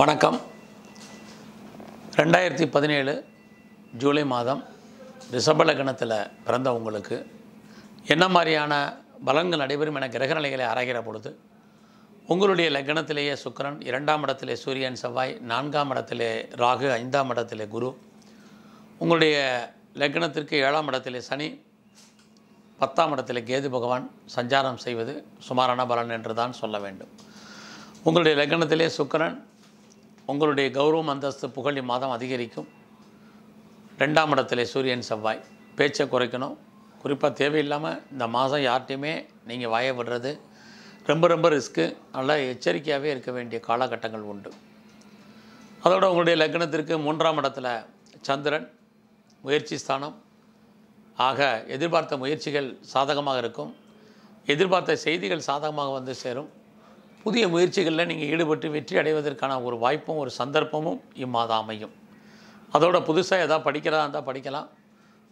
வணக்கம். ரெண்டாயிரத்தி பதினேழு ஜூலை மாதம் ரிஷப லக்னத்தில் பிறந்த உங்களுக்கு என்ன மாதிரியான பலன்கள் நடைபெறும் என கிரக நிலைகளை ஆராய்கிற பொழுது உங்களுடைய லக்னத்திலேயே சுக்கிரன் இரண்டாம் இடத்திலே சூரியன் செவ்வாய் நான்காம் இடத்திலே ராகு ஐந்தாம் இடத்திலே குரு உங்களுடைய லக்னத்திற்கு ஏழாம் இடத்திலே சனி பத்தாம் இடத்திலே கேது பகவான் சஞ்சாரம் செய்வது சுமாரான பலன் என்று தான் சொல்ல வேண்டும். உங்களுடைய லக்னத்திலே சுக்கிரன் உங்களுடைய கௌரவம் அந்தஸ்து புகழ் இம்மாதம் அதிகரிக்கும். ரெண்டாம் இடத்துல சூரியன் செவ்வாய். பேச்சை குறைக்கணும். குறிப்பாக தேவையில்லாமல் இந்த மாதம் யார்ட்டையுமே நீங்கள் வாய விடுறது ரொம்ப ரொம்ப ரிஸ்க்கு நல்லா எச்சரிக்கையாகவே இருக்க வேண்டிய காலகட்டங்கள் உண்டு. அதோட உங்களுடைய லக்னத்திற்கு மூன்றாம் இடத்துல சந்திரன் முயற்சி ஸ்தானம். ஆக எதிர்பார்த்த முயற்சிகள் சாதகமாக இருக்கும். எதிர்பார்த்த செய்திகள் சாதகமாக வந்து சேரும். புதிய முயற்சிகளில் நீங்கள் ஈடுபட்டு வெற்றி அடைவதற்கான ஒரு வாய்ப்பும் ஒரு சந்தர்ப்பமும் இம்மாதம் அமையும். அதோட புதுசாக எதாவது படிக்கிறதா இருந்தால் படிக்கலாம்.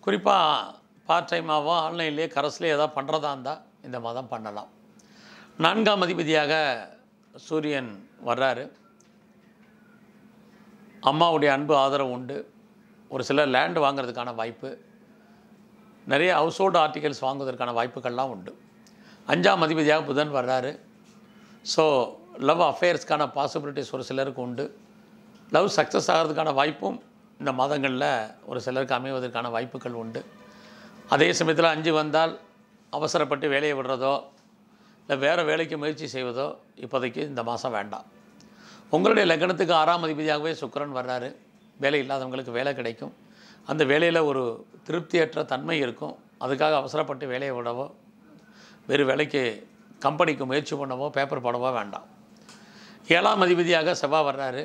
குறிப்பாக பார்ட் டைமாகவோ ஆன்லைன்லேயே கரஸ்லேயே எதாவது பண்ணுறதா இருந்தால் இந்த மாதம் பண்ணலாம். நான்காம் அதிபதியாக சூரியன் வர்றாரு. அம்மாவுடைய அன்பு ஆதரவு உண்டு. ஒரு சில லேண்ட் வாங்குறதுக்கான வாய்ப்பு. நிறைய ஹவுஸ் ஹோல்டு ஆர்டிகல்ஸ் வாங்குவதற்கான வாய்ப்புகள்லாம் உண்டு. அஞ்சாம் அதிபதியாக புதன் வர்றாரு. ஸோ லவ் அஃபேர்ஸ்க்கான பாசிபிலிட்டிஸ் ஒரு சிலருக்கு உண்டு. லவ் சக்ஸஸ் ஆகிறதுக்கான வாய்ப்பும் இந்த மாதங்களில் ஒரு சிலருக்கு அமைவதற்கான வாய்ப்புகள் உண்டு. அதே சமயத்தில் அஞ்சு வந்தால் அவசரப்பட்டு வேலையை விடுறதோ இல்லை வேறு வேலைக்கு முயற்சி செய்வதோ இப்போதைக்கு இந்த மாதம் வேண்டாம். உங்களுடைய லக்னத்துக்கு ஆறாம் அதிபதியாகவே சுக்கரன் வர்றாரு. வேலை இல்லாதவங்களுக்கு வேலை கிடைக்கும். அந்த வேலையில் ஒரு திருப்தியற்ற தன்மை இருக்கும். அதுக்காக அவசரப்பட்டு வேலையை விடவோ வேறு வேலைக்கு கம்பெனிக்கு முயற்சி பண்ணவோ பேப்பர் போடவோ வேண்டாம். ஏழாம் அதிபதியாக செவ்வாய் வர்றாரு.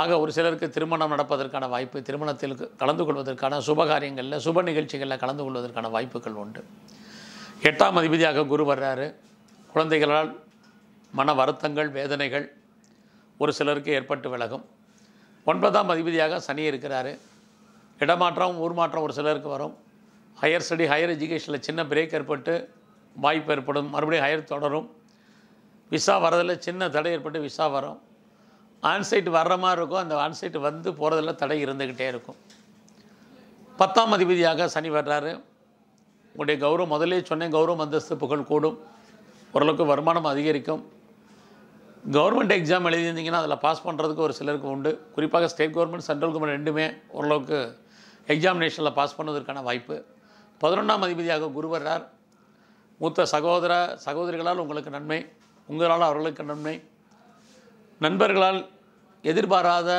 ஆக ஒரு சிலருக்கு திருமணம் நடப்பதற்கான வாய்ப்பு திருமணத்தில் கலந்து கொள்வதற்கான சுப காரியங்களில் சுப நிகழ்ச்சிகளில் கலந்து கொள்வதற்கான வாய்ப்புகள் உண்டு. எட்டாம் அதிபதியாக குரு வர்றாரு. குழந்தைகளால் மன வருத்தங்கள் வேதனைகள் ஒரு சிலருக்கு ஏற்பட்டு விலகும். ஒன்பதாம் அதிபதியாக சனி இருக்கிறாரு. இடமாற்றம் ஊர் மாற்றம் ஒரு சிலருக்கு வரும். ஹையர் ஸ்டடி ஹையர் எஜுகேஷனில் சின்ன பிரேக் ஏற்பட்டு வாய்ப்பு ஏற்படும். மறுபடியும் ஹையர் தொடரும். விசா வரதில் சின்ன தடை ஏற்பட்டு விசா வரும். ஆன்சைட் வர்ற மாதிரி இருக்கும். அந்த ஆன்சைட் வந்து போகிறதுல தடை இருந்துக்கிட்டே இருக்கும். பத்தாம் அதிபதியாக சனி வர்றாரு. உங்களுடைய கௌரவம் முதலே சொன்னேன் கௌரவம் அந்தஸ்து புகழ் கூடும். ஓரளவுக்கு வருமானம் அதிகரிக்கும். கவர்மெண்ட் எக்ஸாம் எழுதியிருந்தீங்கன்னா அதில் பாஸ் பண்ணுறதுக்கு ஒரு சிலருக்கு உண்டு. குறிப்பாக ஸ்டேட் கவர்மெண்ட் சென்ட்ரல் கவர்மெண்ட் ரெண்டுமே ஓரளவுக்கு எக்ஸாமினேஷனில் பாஸ் பண்ணுவதற்கான வாய்ப்பு. பதினொன்றாம் அதிபதியாக குரு வர்றார். மூத்த சகோதர சகோதரிகளால் உங்களுக்கு நன்மை உங்களால் அவர்களுக்கு நன்மை. நண்பர்களால் எதிர்பாராத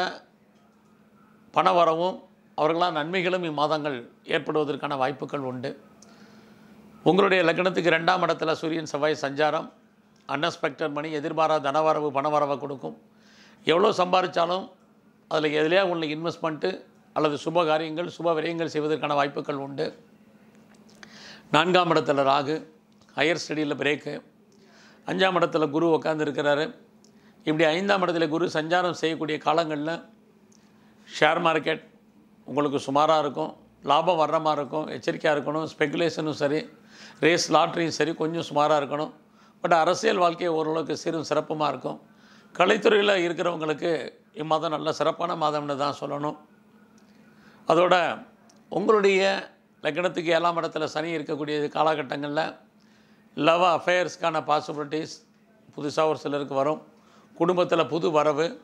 பண வரவும் அவர்களால் நன்மைகளும் இம்மாதங்கள் ஏற்படுவதற்கான வாய்ப்புகள் உண்டு. உங்களுடைய லக்னத்துக்கு ரெண்டாம் இடத்துல சூரியன் செவ்வாய் சஞ்சாரம். அன்எக்ஸ்பெக்டட் மணி எதிர்பாராத தனவரவு பணவரவை கொடுக்கும். எவ்வளோ சம்பாதிச்சாலும் அதில் எதுலையா உங்களுக்கு இன்வெஸ்ட்மெண்ட்டு அல்லது சுப காரியங்கள் சுப விரயங்கள் செய்வதற்கான வாய்ப்புகள் உண்டு. நான்காம் இடத்துல ராகு. ஹையர் ஸ்டடியில் பிரேக்கு அஞ்சாம் இடத்துல குரு உட்காந்துருக்கிறாரு இப்படி ஐந்தாம் இடத்துல குரு சஞ்சாரம் செய்யக்கூடிய காலங்களில் ஷேர் மார்க்கெட் உங்களுக்கு சுமாராக இருக்கும். லாபம் வர்ற மாதிரி இருக்கும். எச்சரிக்கையாக இருக்கணும். ஸ்பெகுலேஷனும் சரி. ரேஸ் லாட்ரியும் சரி. கொஞ்சம் சுமாராக இருக்கணும். பட் அரசியல் வாழ்க்கை ஓரளவுக்கு சீரும் சிறப்புமாக இருக்கும். கலைத்துறையில் இருக்கிறவங்களுக்கு இம்மாதம் நல்ல சிறப்பான மாதம்னு தான் சொல்லணும். அதோட உங்களுடைய லக்னத்துக்கு ஏழாம் இடத்துல சனி இருக்கக்கூடிய காலகட்டங்களில் லவ் அஃபேர்ஸ்க்கான பாசிபிலிட்டிஸ் புதுசாக ஒரு சிலருக்கு வரும். குடும்பத்தில் புது வரவு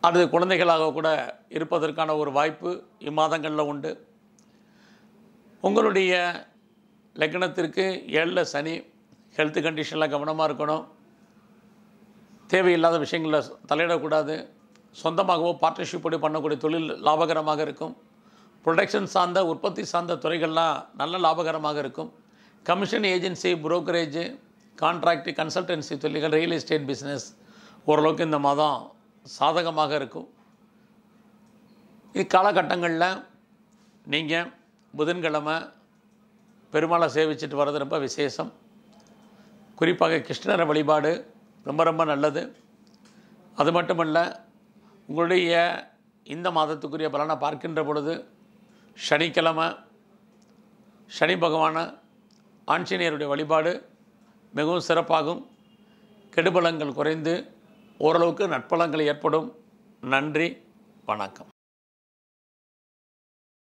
அது குழந்தைகளாக கூட இருப்பதற்கான ஒரு வாய்ப்பு இம்மாதங்களில் உண்டு. உங்களுடைய லக்னத்திற்கு ஏழில் சனி ஹெல்த் கண்டிஷனில் கவனமாக இருக்கணும். தேவையில்லாத விஷயங்களில் தலையிடக்கூடாது. சொந்தமாகவோ பார்ட்னர்ஷிப்போடு பண்ணக்கூடிய தொழில் லாபகரமாக இருக்கும். ப்ரொடக்ஷன் சார்ந்த உற்பத்தி சார்ந்த துறைகள்லாம் நல்ல லாபகரமாக இருக்கும். Commission agency brokerage contract consultancy தொழில்கள் ரியல் எஸ்டேட் பிஸ்னஸ் ஓரளவுக்கு இந்த மாதம் சாதகமாக இருக்கும். இக்காலகட்டங்களில் நீங்கள் புதன்கிழமை பெருமாளை சேவிச்சுட்டு வர்றது ரொம்ப விசேஷம். குறிப்பாக கிருஷ்ணரை வழிபாடு ரொம்ப ரொம்ப நல்லது. அது மட்டுமல்ல உங்களுடைய இந்த மாதத்துக்குரிய பலனை பார்க்கின்ற பொழுது சனிக்கிழமை சனி பகவானை ஆஞ்சநேயருடைய வழிபாடு மிகவும் சிறப்பாகும். கெடுபலங்கள் குறைந்து ஓரளவுக்கு நட்பலங்கள் ஏற்படும். நன்றி. வணக்கம்.